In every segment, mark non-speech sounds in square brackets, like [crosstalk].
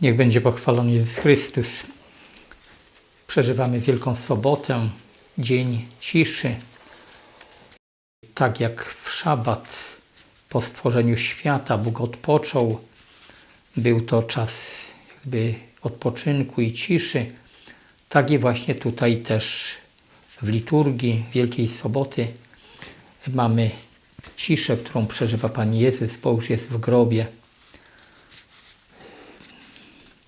Niech będzie pochwalony Jezus Chrystus. Przeżywamy Wielką Sobotę, dzień ciszy. Tak jak w szabat po stworzeniu świata Bóg odpoczął, był to czas jakby odpoczynku i ciszy. Tak i właśnie tutaj też w liturgii Wielkiej Soboty mamy ciszę, którą przeżywa Pan Jezus, bo już jest w grobie.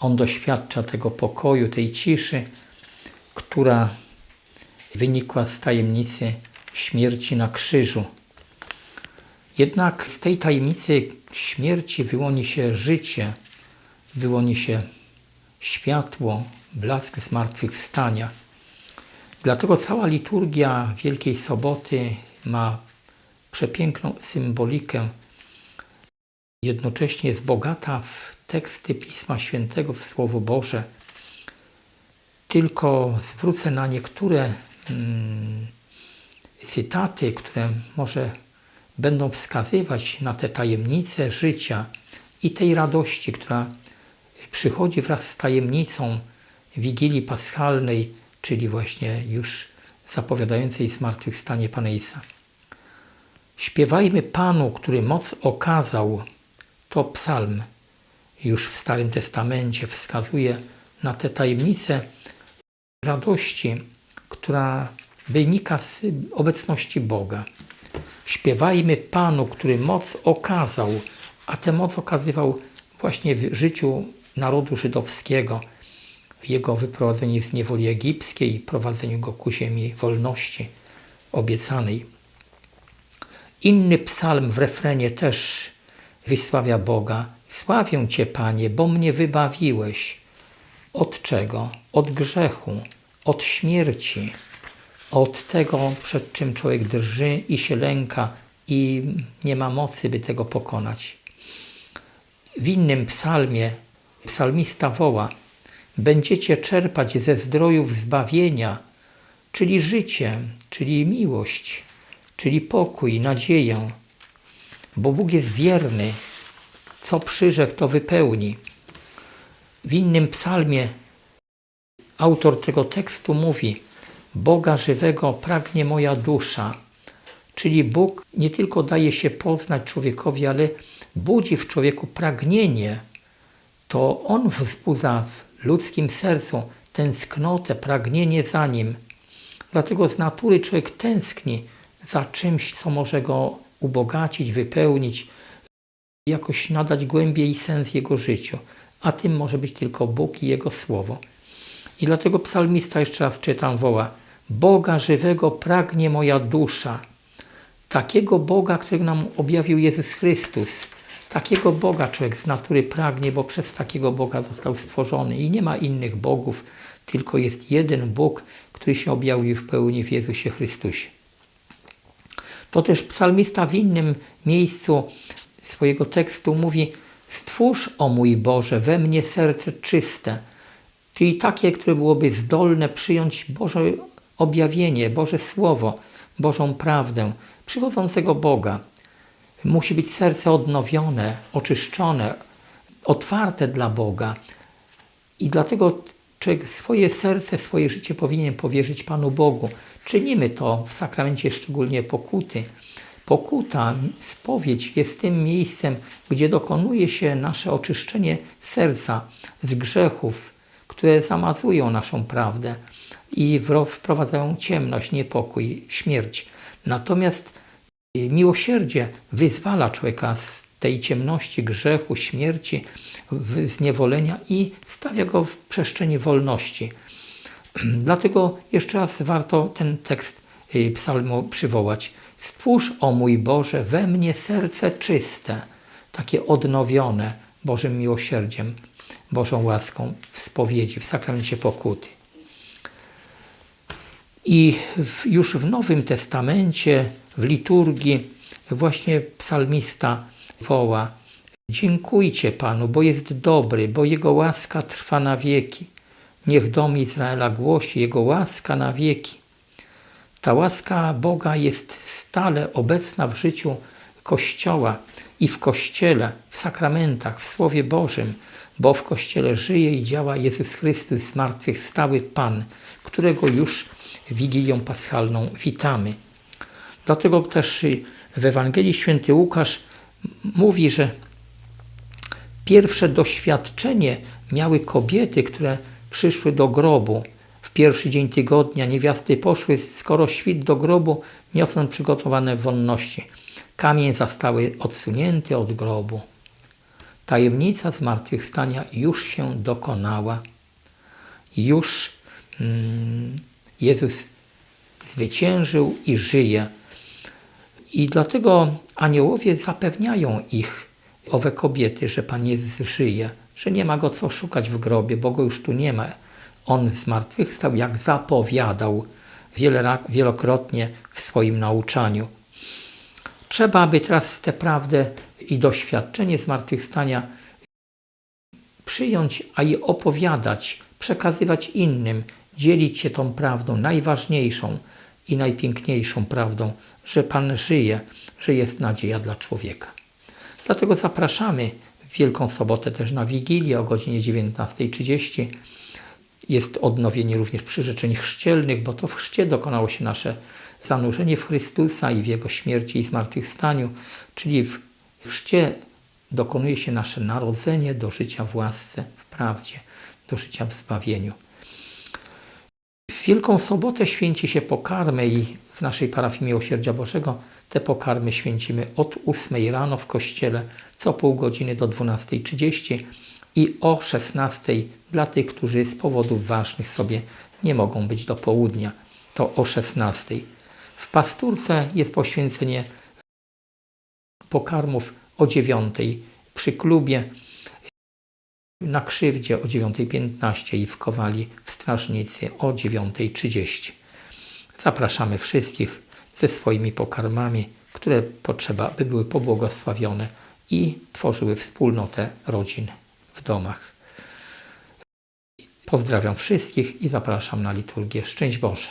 On doświadcza tego pokoju, tej ciszy, która wynikła z tajemnicy śmierci na krzyżu. Jednak z tej tajemnicy śmierci wyłoni się życie, wyłoni się światło, blask zmartwychwstania. Dlatego cała liturgia Wielkiej Soboty ma przepiękną symbolikę. Jednocześnie jest bogata w teksty Pisma Świętego, w Słowo Boże. Tylko zwrócę na niektóre mm, cytaty, które może będą wskazywać na te tajemnice życia i tej radości, która przychodzi wraz z tajemnicą Wigilii Paschalnej, czyli właśnie już zapowiadającej zmartwychwstanie Pana Jezusa. Śpiewajmy Panu, który moc okazał. To psalm już w Starym Testamencie wskazuje na te tajemnice radości, która wynika z obecności Boga. Śpiewajmy Panu, który moc okazał, a tę moc okazywał właśnie w życiu narodu żydowskiego, w jego wyprowadzeniu z niewoli egipskiej i prowadzeniu go ku ziemi wolności obiecanej. Inny psalm w refrenie też wysławia Boga. Sławię Cię, Panie, bo mnie wybawiłeś. Od czego? Od grzechu, od śmierci, od tego, przed czym człowiek drży i się lęka i nie ma mocy, by tego pokonać. W innym psalmie psalmista woła: Będziecie czerpać ze zdrojów zbawienia, czyli życie, czyli miłość, czyli pokój, nadzieję, bo Bóg jest wierny, co przyrzekł, to wypełni. W innym psalmie autor tego tekstu mówi: Boga żywego pragnie moja dusza. Czyli Bóg nie tylko daje się poznać człowiekowi, ale budzi w człowieku pragnienie. To On wzbudza w ludzkim sercu tęsknotę, pragnienie za Nim. Dlatego z natury człowiek tęskni za czymś, co może go ubogacić, wypełnić, jakoś nadać głębię i sens jego życiu. A tym może być tylko Bóg i Jego Słowo. I dlatego psalmista jeszcze raz czytam, woła Boga żywego pragnie moja dusza. Takiego Boga, którego nam objawił Jezus Chrystus. Takiego Boga człowiek z natury pragnie, bo przez takiego Boga został stworzony i nie ma innych bogów, tylko jest jeden Bóg, który się objawił w pełni w Jezusie Chrystusie. To też psalmista w innym miejscu swojego tekstu mówi: Stwórz, o mój Boże, we mnie serce czyste, czyli takie, które byłoby zdolne przyjąć Boże objawienie, Boże Słowo, Bożą prawdę, przychodzącego Boga. Musi być serce odnowione, oczyszczone, otwarte dla Boga. I dlatego swoje serce, swoje życie powinien powierzyć Panu Bogu. Czynimy to w sakramencie szczególnie pokuty. Pokuta, spowiedź jest tym miejscem, gdzie dokonuje się nasze oczyszczenie serca z grzechów, które zamazują naszą prawdę i wprowadzają ciemność, niepokój, śmierć. Natomiast miłosierdzie wyzwala człowieka z tej ciemności, grzechu, śmierci, zniewolenia i stawia go w przestrzeni wolności. [clears throat] Dlatego jeszcze raz warto ten tekst psalmu przywołać. Stwórz, o mój Boże, we mnie serce czyste, takie odnowione Bożym miłosierdziem, Bożą łaską w spowiedzi, w sakramencie pokuty. I w, już w Nowym Testamencie, w liturgii, właśnie psalmista woła: Dziękujcie Panu, bo jest dobry, bo Jego łaska trwa na wieki. Niech dom Izraela głosi Jego łaska na wieki. Ta łaska Boga jest stale obecna w życiu Kościoła i w Kościele, w sakramentach, w Słowie Bożym, bo w Kościele żyje i działa Jezus Chrystus, zmartwychwstały Pan, którego już Wigilią Paschalną witamy. Dlatego też y, w Ewangelii święty Łukasz mówi, że pierwsze doświadczenie miały kobiety, które przyszły do grobu. Pierwszy dzień tygodnia niewiasty poszły, skoro świt do grobu, niosąc przygotowane wonności. Kamień zastały odsunięty od grobu. Tajemnica zmartwychwstania już się dokonała. Już mm, Jezus zwyciężył i żyje. I dlatego aniołowie zapewniają ich, owe kobiety, że Pan Jezus żyje, że nie ma go co szukać w grobie, bo go już tu nie ma. On zmartwychwstał, jak zapowiadał wielokrotnie w swoim nauczaniu. Trzeba, aby teraz tę prawdę i doświadczenie zmartwychwstania przyjąć, a je opowiadać, przekazywać innym, dzielić się tą prawdą, najważniejszą i najpiękniejszą prawdą, że Pan żyje, że jest nadzieja dla człowieka. Dlatego zapraszamy w Wielką Sobotę też na Wigilię o godzinie 19.30. Jest odnowienie również przyrzeczeń chrzcielnych, bo to w chrzcie dokonało się nasze zanurzenie w Chrystusa i w Jego śmierci i zmartwychwstaniu, czyli w chrzcie dokonuje się nasze narodzenie do życia w łasce, w prawdzie, do życia w zbawieniu. W Wielką Sobotę święci się pokarmy i w naszej parafii Miłosierdzia Bożego te pokarmy święcimy od 8 rano w kościele, co pół godziny do 12.30 i o 16 dla tych, którzy z powodów ważnych sobie nie mogą być do południa. To o 16. W Pasturce jest poświęcenie pokarmów o 9 przy klubie na krzywdzie o 9.15 i w Kowali w Strażnicy o 9.30. Zapraszamy wszystkich ze swoimi pokarmami, które potrzeba, by były pobłogosławione i tworzyły wspólnotę rodzin w domach. Pozdrawiam wszystkich i zapraszam na liturgię. Szczęść Boże!